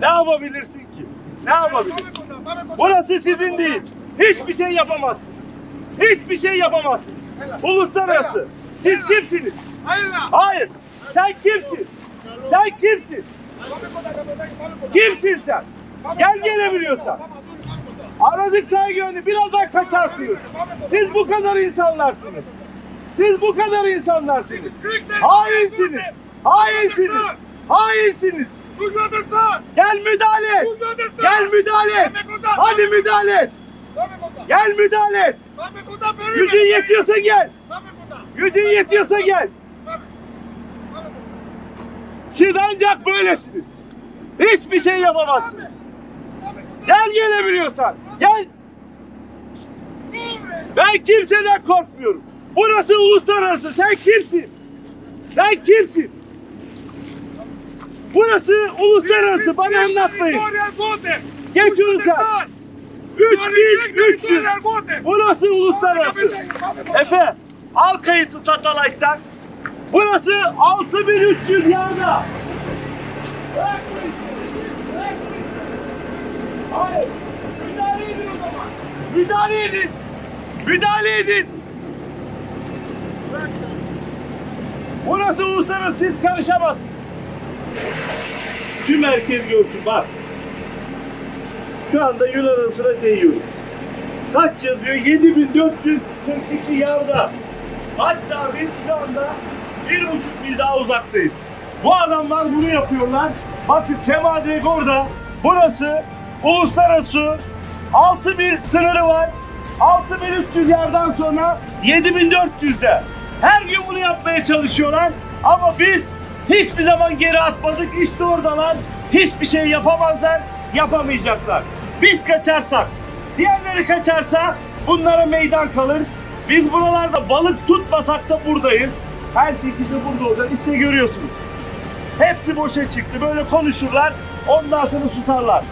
Ne yapabilirsin ki? Ne yapabilirsin? Burası sizin değil. Hiçbir şey yapamazsın. Hiçbir şey yapamazsın. Uluslararası. Siz kimsiniz? Hayır. Sen kimsin? Sen kimsin? Kimsin sen? Gel gelebiliyorsan. Aradık saygı önü birazdan kaçarsınız. Siz bu kadar insanlarsınız. Siz bu kadar insanlarsınız. Hainsiniz. Hainsiniz. Hainsiniz. Gel müdahale et. Gel müdahale et. Hadi müdahale et. Gel müdahale et. Gücün yetiyorsa gel. Gücün yetiyorsa gel. Siz ancak böylesiniz. Hiçbir şey yapamazsınız. Gel gelebiliyorsan. Gel. Ben kimseden korkmuyorum. Burası uluslararası. Sen kimsin? Sen kimsin? Burası uluslararası. Bana anlatmayın. Geç sen. 3300. Burası uluslararası. Efe al kayıtı satellite'den. Burası 6300 yağda. Bırak bu işi. Bırak bu işi. Hayır. Müdahale edin o zaman. Müdahale edin. Müdahale edin. Burası uluslararası siz karışamazsınız. Tüm herkes görsün bak. Şu anda Yunanistan'a değiyoruz. Kaç yazıyor? 7442 yarda. Hatta biz şu anda bir buçuk mil daha uzaktayız. Bu adamlar bunu yapıyorlar. Bakın Çemadrek orada. Burası uluslararası 6 mil sınırı var. 6300 yardan sonra 7400'de. Her gün bunu yapmaya çalışıyorlar. Ama biz hiçbir zaman geri atmadık. İşte oradalar. Hiçbir şey yapamazlar. Yapamayacaklar. Biz kaçarsak, diğerleri kaçarsa bunlara meydan kalır. Biz buralarda balık tutmasak da buradayız. Her şekilde burada olacak. İşte görüyorsunuz. Hepsi boşa çıktı. Böyle konuşurlar. Ondan sonra susarlar.